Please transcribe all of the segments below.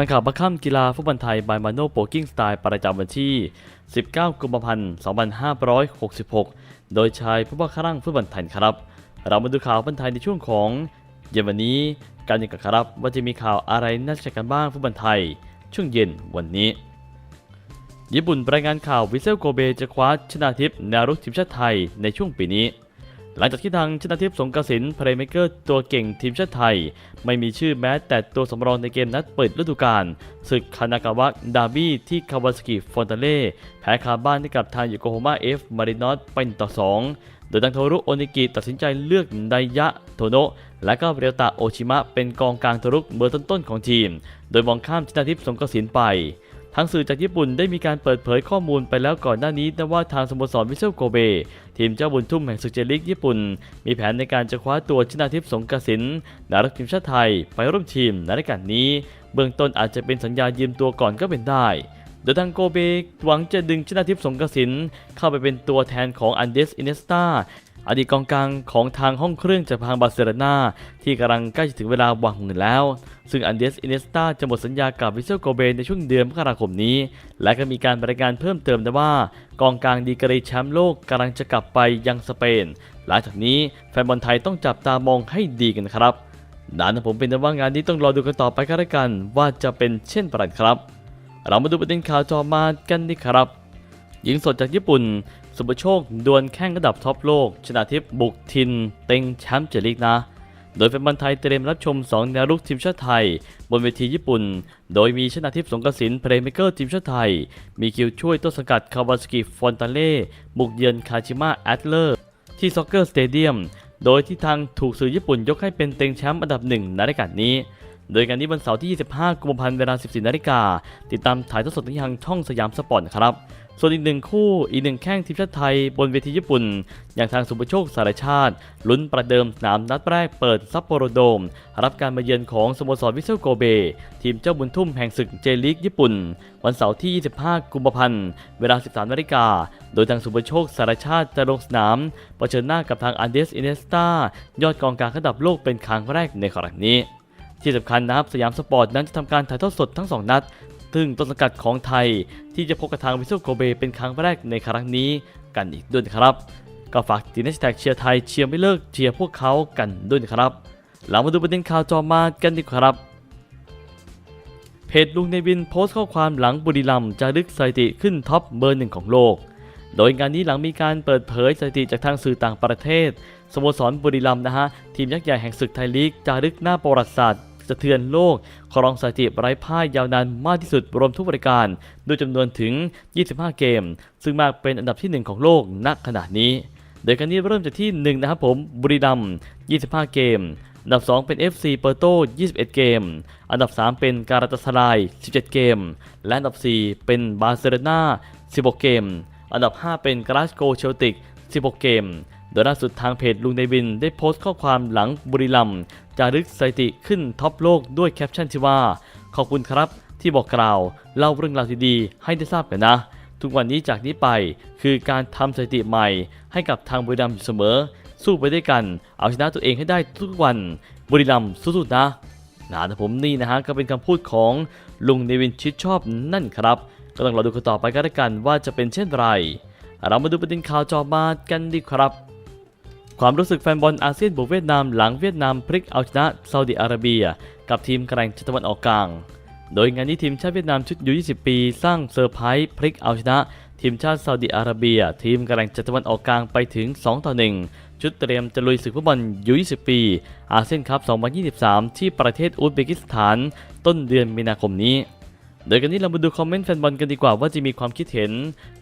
ทางข่าวประค่ำกีฬาฟุตบอลไทยบายมาโนโปกิ้งสไตล์ประจำวันที่ 19 กุมภาพันธ์ 2566 โดยชายผู้ว่าข้าร่างฟุตบอลไทยครับ เรามาดูข่าวฟุตบอลไทยในช่วงของ เย็นวันนี้กันยังกับครับว่าจะมีข่าวอะไรน่าสนใจกันบ้างฟุตบอลไทย ช่วงเย็นวันนี้ ญี่ปุ่นรายงานข่าววิเซลโกเบจะคว้าชนะทิพย์แนวรุกทีมชาติไทยในช่วงปีนี้ หลังจากที่ทางชนะทิพย์สงกระสินเพลย์เมเกอร์ตัวเก่งทีมชาติไทย ไม่มีชื่อแม้แต่ตัวสำรองในเกมนัดเปิดฤดูกาลศึกคานากาวะดาร์บี้ที่คาวาสกิฟอนเตเล่แพ้คาบ้านให้กับทางโยโกโฮมาเอฟมารินอสเป็นต่อ 2 โดยทางโทรุโอนิกิตัดสินใจเลือกไดยะโทโนะและก็เรียวตะโอชิมะเป็นกองกลางตัวรุกเบอร์ต้นๆของทีม โดยมองข้ามชนะทิพย์สงกระสินไปางสื่อจากญี่ปุ่นได้มีการเปิดเผยข้อมูลไปแล้วก่อนหน้านี้นะว่าทางสโมสรวิเซลโกเบ ทีมเจ้าบุญทุ่มแห่งศึกเจลิกญี่ปุ่น มีแผนในการจะคว้าตัวชนาทิพย์สงกระสินดารักทีมชาติไทย ไปร่วมทีมในรายการนี้ เบื้องต้นอาจจะเป็นสัญญายืมตัวก่อนก็เป็นได้โดยทางโกเบหวังจะดึงชนาทิพย์สงกระสินเข้าไปเป็นตัวแทนของอันเดสอินเนสตาอดีตกองกลางของทางห้องเครื่องจากทางบาร์เซโลนาที่กำลังใกล้จะถึงเวลาวางเงินแล้ว ซึ่งอันเดสอินเนสตาจะหมดสัญญากับวิเซลโกเบในช่วงเดือนมกราคมนี้ และก็มีการบริการเพิ่มเติมนะว่า กองกลางดีกรีแชมป์โลกกำลังจะกลับไปยังสเปน หลังจากนี้แฟนบอลไทยต้องจับตามองให้ดีกันครับด้านผมเป็นแต่ว่างานนี้ต้องรอดูกันต่อไปก็แล้วกันว่าจะเป็นเช่นไรครับ เรามาดูประเด็นข่าวจอมากันดีครับหญิงสดจากญี่ปุ่น สุภโชคดวลแข่งระดับท็อปโลก ชนะทิพย์บุกทิน เต็งแชมป์เจลีกนะ โดยแฟนบอลไทยเตรียมรับชม 2 แนวรุกทีมชาติไทย บนเวทีญี่ปุ่น โดยมีชนะทิพย์สงกระสินเพลย์เมเกอร์ทีมชาติไทย มีคิวช่วยต้นสังกัดคาวาสกิฟอนตาเล่ บุกเยือนคาชิมะแอตเลอร์ ที่ซ็อกเกอร์สเตเดียม โดยที่ทางถูกสื่อญี่ปุ่นยกให้เป็นเต็งแชมป์อันดับหนึ่งในรายการนี้ โดยการนี้วันเสาร์ที่ 25 กุมภาพันธ์เวลา 14 นาฬิกา ติดตามถ่ายทอดสดที่ทางช่องสยามสปอร์ตครับ ส่วนอีกหนึ่งคู่อีกหนึ่งแข้งทีมชาติไทยบนเวทีญี่ปุ่น อย่างทางสุภโชคสารชาติ ลุ้นประเดิมสนามนัดแรกเปิดซัปโปโรโดม รับการมาเยือนของสโมสรวิเซลโกเบ ทีมเจ้าบุญทุ่มแห่งศึกเจลีกญี่ปุ่น วันเสาร์ที่ 25 กุมภาพันธ์เวลา 13 นาฬิกา โดยทางสุภโชคสารชาติจะลงสนามเผชิญหน้ากับทางอันเดสอินเนสตายอดกองกลางระดับโลกเป็นครั้งแรกในครั้งนี้ ที่สำคัญนะครับสยามสปอร์ตนั้นจะทำการถ่ายทอดสดทั้ง 2 นัด ซึ่งต้นสังกัดของไทย ที่จะพบกับทางวิสุโกเบเป็นครั้งแรกในครั้งนี้กันอีกด้วยครับ ก็ฝากทีนแฮชแท็กเชียร์ไทยเชียร์ไม่เลิกเชียร์พวกเขากันด้วยนะครับเรามาดูประเด็นข่าวจอมากันดีกว่าครับเพจลุงในวินโพสต์ข้อความหลังบุรีรัมย์จะลึกสถิติขึ้นท็อปเบอร์หนึ่งของโลก โดยงานนี้หลังมีการเปิดเผยสถิติจากทางสื่อต่างประเทศ สโมสรบุรีรัมย์นะฮะ ทีมยักษ์ใหญ่แห่งศึกไทยลีกจารึกหน้าประวัติศาสตร์ สะเทือนโลก ครองสถิติไร้พ่ายยาวนานมากที่สุดรวมทุกบริการด้วยจำนวนถึง 25 เกม ซึ่งมากเป็นอันดับที่ 1 ของโลกณขณะนี้ โดยการนี้เริ่มจากที่ 1 นะครับผมบุรีรัมย์25 เกม อันดับ 2 เป็น FC เปอร์โต 21 เกม อันดับ 3 เป็นการาตาสลาย 17 เกม และอันดับ 4 เป็นบาร์เซโลนา16 เกม อันดับ 5 เป็นกราสโกเชลติก 16 เกมโดยล่าสุดทางเพจลุงในวินได้โพสต์ข้อความหลังบุรีรัม จารึกสถิติขึ้นท็อปโลกด้วยแคปชั่นที่ว่า ขอบคุณครับที่บอกกล่าวเล่าเรื่องราวดีๆให้ได้ทราบกันนะ ทุกวันนี้จากนี้ไปคือการทำสถิติใหม่ ให้กับทางบุรีรัมย์อยู่เสมอ สู้ไปด้วยกัน เอาชนะตัวเองให้ได้ทุกวันบุรีรัมย์สู้ๆนะนะแต่ผมนี่นะฮะก็เป็นคำพูดของลุงเนวินชิดชอบนั่นครับ ก็ต้องรอดูกันต่อไปกันแล้วกันว่าจะเป็นเช่นไร เรามาดูประเด็นข่าวจอมากันดีครับ ความรู้สึกแฟนบอลอาเซียนบุกเวียดนามหลังเวียดนามพลิกเอาชนะซาอุดิอาระเบีย กับทีมแกร่งจาตะวันออกกลาง โดยงานนี้ทีมชาติเวียดนามชุดยู20 ปี สร้างเซอร์ไพรส์พลิกเอาชนะ ทีมชาติซาอุดิอาระเบีย ทีมแกร่งจาตะวันออกกลางไปถึง 2 ต่อ 1 ชุดเตรียมจะลุยศึกฟุตบอลยู20 ปี อาเซียนคัพ 2023 ที่ประเทศอุซเบกิสถาน ต้นเดือนมีนาคมนี้โดยกันนี้เรามาดูคอมเมนต์แฟนบอลกันดีกว่าว่าจะมีความคิดเห็น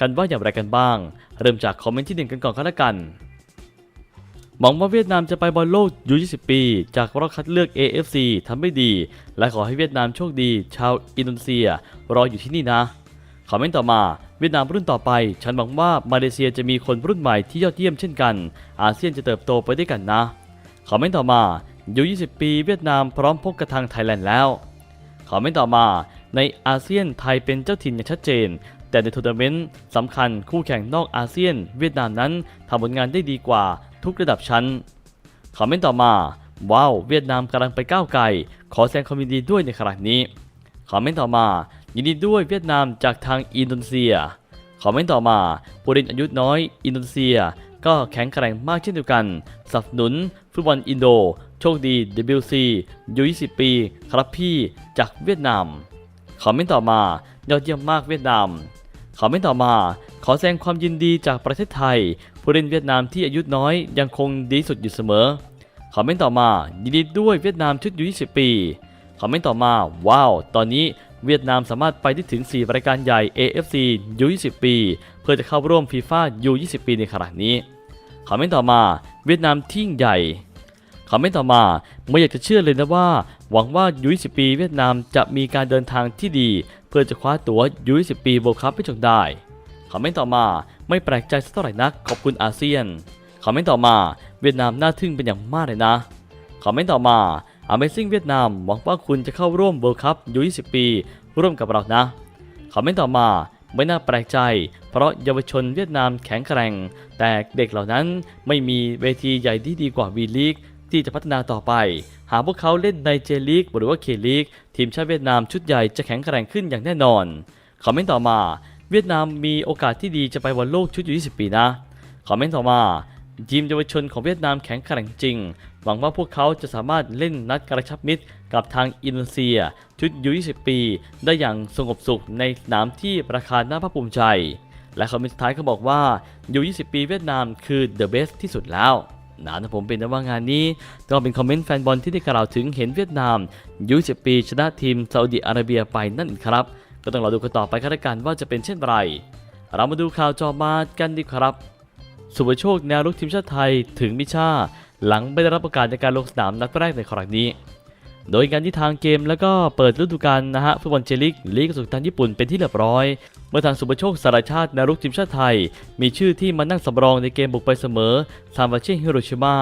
กันว่าอย่างไรกันบ้าง เริ่มจากคอมเมนต์ที่หนึ่งกันก่อนก็แล้วกัน หวังว่าเวียดนามจะไปบอลโลกยู20 ปี จากรอบคัดเลือก AFC ทำไม่ดี และขอให้เวียดนามโชคดี ชาวอินโดนีเซีย รออยู่ที่นี่นะคอมเมนต์ต่อมาเวียดนามรุ่นต่อไป ฉันหวังว่ามาเลเซียจะมีคนรุ่นใหม่ที่ยอดเยี่ยมเช่นกัน อาเซียนจะเติบโตไปด้วยกันนะคอมเมนต์ต่อมายู20 ปีเวียดนามพร้อมพบกับทางไทยแลนด์แล้วคอมเมนต์ต่อมา ในอาเซียนไทยเป็นเจ้าถิ่นอย่างชัดเจน แต่ในทัวร์นาเมนต์สำคัญคู่แข่งนอกอาเซียน เวียดนามนั้นทำผลงานได้ดีกว่า ทุกระดับชั้นคอมเมนต์ต่อมา ว้าว เวียดนามกำลังไปก้าวไกล ขอแสดงความยินดีด้วยในครั้งนี้คอมเมนต์ต่อมา ยินดีด้วยเวียดนามจากทางอินโดนีเซียคอมเมนต์ต่อมาผู้เล่นอายุน้อย อินโดนีเซีย ก็แข็งแกร่งมากเช่นเดียวกันสนับสนุนฟุตบอลอินโด โชคดี WC ยู20 ปี ครับพี่จากเวียดนามคอมเมนต์ต่อมา ยอดเยี่ยมมากเวียดนาม คอมเมนต์ต่อมา ขอแสดงความยินดีจากประเทศไทย ผู้เล่นเวียดนามที่อายุน้อยยังคงดีสุดอยู่เสมอคอมเมนต์ต่อมา ยินดีด้วยเวียดนามชุดยู20 ปีคอมเมนต์ต่อมา ว้าว ตอนนี้เวียดนามสามารถไปได้ถึง 4 รายการใหญ่ AFC U20 ปี เพื่อจะเข้าร่วมฟีฟ่า U20 ปีในขณะนี้คอมเมนต์ต่อมา เวียดนามที่ยิ่งใหญ่คอมเมนต์ต่อมาไม่อยากจะเชื่อเลยนะว่า หวังว่ายู20 ปีเวียดนามจะมีการเดินทางที่ดี เพื่อจะคว้าตั๋วยู20 ปีโวลคัพให้จงได้คอมเมนต์ต่อมาไม่แปลกใจสักเท่าไหร่นักขอบคุณอาเซียนคอมเมนต์ต่อมาเวียดนามน่าทึ่งเป็นอย่างมากเลยนะคอมเมนต์ต่อมา Amazing เวียดนามหวังว่าคุณจะเข้าร่วม World Cup ยู20 ปี ร่วมกับเรานะคอมเมนต์ต่อมาไม่น่าแปลกใจ เพราะเยาวชนเวียดนามแข็งแกร่ง แต่เด็กเหล่านั้นไม่มีเวทีใหญ่ที่ดีกว่าวีลีก ที่จะพัฒนาต่อไป หากพวกเขาเล่นในเจลีกหรือว่าเคลีกทีมชาติเวียดนามชุดใหญ่จะแข็งแกร่งขึ้นอย่างแน่นอนคอมเมนต์ต่อมา เวียดนามมีโอกาสที่ดีจะไปวันโลกชุดยู20 ปีนะคอมเมนต์ต่อมาทีมเยาวชนของเวียดนามแข็งแกร่งจริง หวังว่าพวกเขาจะสามารถเล่นนัดกระชับมิตรกับทางอินโดนีเซีย ชุดยู20 ปี ได้อย่างสงบสุขในสนามที่ปราคาน่าภาคภูมิใจ และคอมเมนต์สุดท้ายก็บอกว่ายู20 ปีเวียดนามคือ the best ที่สุดแล้ว นะนะผมเป็นนะว่างานนี้ก็เป็นคอมเมนต์แฟนบอลที่ได้กล่าวถึงเห็นเวียดนามยู20ปีชนะทีมซาอุดิอาระเบียไปนั่นเองครับ ก็ต้องรอดูกันต่อไปกับกันว่าจะเป็นเช่นไร เรามาดูข่าวจอมากันดีครับ สุภโชคแนวรุกทีมชาติไทยถึงมิชาหลังไม่ได้รับประกาศในการลงสนามนัดแรกในครั้งนี้ โดยการที่ทางเกมแล้วก็เปิดฤดูกาลนะฮะฟุตบอลเจลิกลีกสุดทางญี่ปุ่นเป็นที่เรียบร้อย เมื่อทางสุภโชคสารชาตินวรุกทีมชาติไทย มีชื่อที่มานั่งสำรองในเกมบุกไปเสมอซามวาเช่ฮิโรชิมา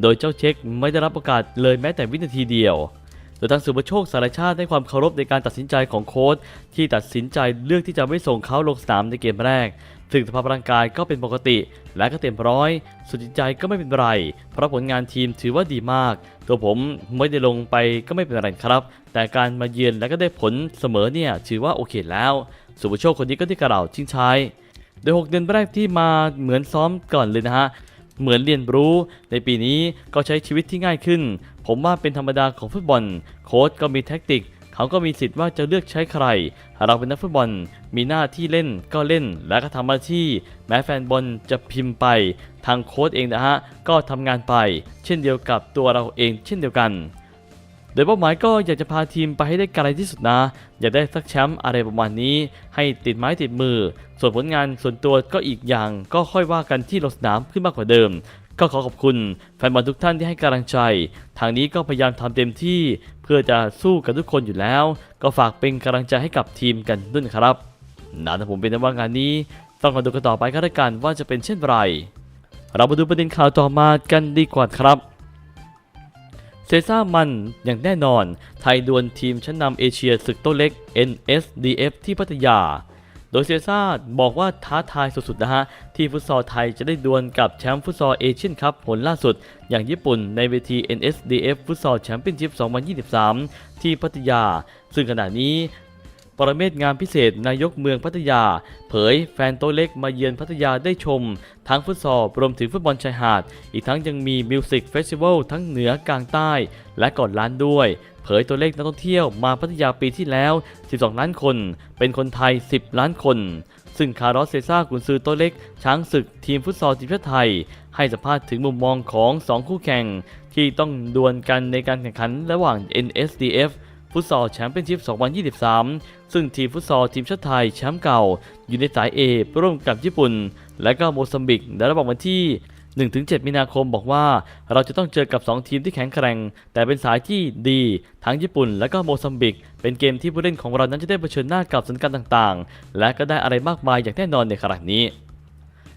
โดยเจ้าเช็คไม่ได้รับโอกาสเลยแม้แต่วินาทีเดียวโดยทางสุภโชคสารชาติให้ความเคารพในการตัดสินใจของโค้ชที่ตัดสินใจเลือกที่จะไม่ส่งเขาลงสนามในเกมแรก ซึ่งสภาพร่างกายก็เป็นปกติ และก็เต็มร้อยสุดจิตใจก็ไม่เป็นไร เพราะผลงานทีมถือว่าดีมาก ตัวผมไม่ได้ลงไปก็ไม่เป็นไรครับ แต่การมาเยือนและก็ได้ผลเสมอเนี่ยถือว่าโอเคแล้ว สุภโชคคนนี้ก็ได้กล่าวทิ้งท้ายโดย 6 เดือนแรกที่มาเหมือนซ้อมก่อนเลยนะฮะเหมือนเรียนรู้ในปีนี้ก็ใช้ชีวิตที่ง่ายขึ้น ผมว่าเป็นธรรมดาของฟุตบอล โค้ชก็มีแท็กติก เขาก็มีสิทธิ์ว่าจะเลือกใช้ใครเราเป็นนักฟุตบอล มีหน้าที่เล่นก็เล่น และก็ทำหน้าที่ แม้แฟนบอลจะพิมพ์ไป ทางโค้ชเองนะฮะ ก็ทำงานไป เช่นเดียวกับตัวเราเอง เช่นเดียวกัน โดยเป้าหมายก็อยากจะพาทีมไปให้ได้ไกลที่สุดนะ อยากได้สักแชมป์อะไรประมาณนี้ ให้ติดไม้ติดมือ ส่วนผลงานส่วนตัวก็อีกอย่าง ก็ค่อยว่ากันที่ลงสนามขึ้นมากกว่าเดิม ก็ขอขอบคุณแฟนบอลทุกท่านที่ให้กำลังใจ ทางนี้ก็พยายามทำเต็มที่เพื่อจะสู้กับทุกคนอยู่แล้ว ก็ฝากเป็นกำลังใจให้กับทีมกันด้วยครับนะถ้าผมเป็นนะว่างานนี้ ต้องมาดูกันต่อไปก็แล้วกันว่าจะเป็นเช่นไร เรามาดูประเด็นข่าวต่อมากันดีกว่าครับเซซ่ามันอย่างแน่นอน ไทยดวลทีมชั้นนำเอเชียศึกโต๊ะเล็ก NSDF ที่พัทยา ดยเซซ่าบอกว่าท้าทายสุดๆนะฮะ ที่ฟุตซอลไทยจะได้ดวลกับแชมป์ฟุตซอลเอเชียนคัพผลล่าสุด อย่างญี่ปุ่นในเวที NSDF ฟุตซอลแชมเปี้ยนชิพ 2023 ที่พัทยา ซึ่งขณะนี้ปรเมศงานพิเศษนายกเมืองพัทยา เผยแฟนโต๊ะเล็กมาเยือนพัทยาได้ชม ทั้งฟุตซอลรวมถึงฟุตบอลชายหาด อีกทั้งยังมีมิวสิกเฟสติวัลทั้งเหนือกลางใต้ และก่อนล้านด้วย เผยตัวเลขนักท่องเที่ยวมาพัทยาปีที่แล้ว 12 ล้านคน เป็นคนไทย 10 ล้านคน ซึ่งคาร์ลอสเซซ่ากุนซือต๊ะเล็ก ช้างศึกทีมฟุตซอลทีมชาติไทย ให้สัมภาษณ์ถึงมุมมองของ 2 คู่แข่ง ที่ต้องดวลกันในการแข่งขันระหว่าง NSDF ฟุตซอลแชมเปี้ยนชิพ 2023 ซึ่งทีมฟุตซอลทีมชาติไทยแชมป์เก่า อยู่ในสาย A ร่วมกับญี่ปุ่น และก็โมซัมบิก ในระหว่างวันที่ 1-7 มีนาคมบอกว่า เราจะต้องเจอกับ 2 ทีมที่แข็งแกร่ง แต่เป็นสายที่ดี ทั้งญี่ปุ่นและก็โมซัมบิก เป็นเกมที่ผู้เล่นของเรานั้นจะได้เผชิญหน้ากับสถานการณ์ต่างๆ และก็ได้อะไรมากมายอย่างแน่นอนในขณะนี้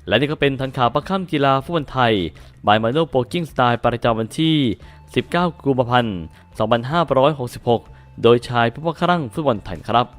และนี่ก็เป็นทันข่าวประค่ำกีฬาฟุตบอลไทยบายมาโนโปกิ้งสไตล์ประจำวันที่ 19 กุมภาพันธ์ 2566 โดยชายผู้ว่าครั่งฟุตบอลไทยครับ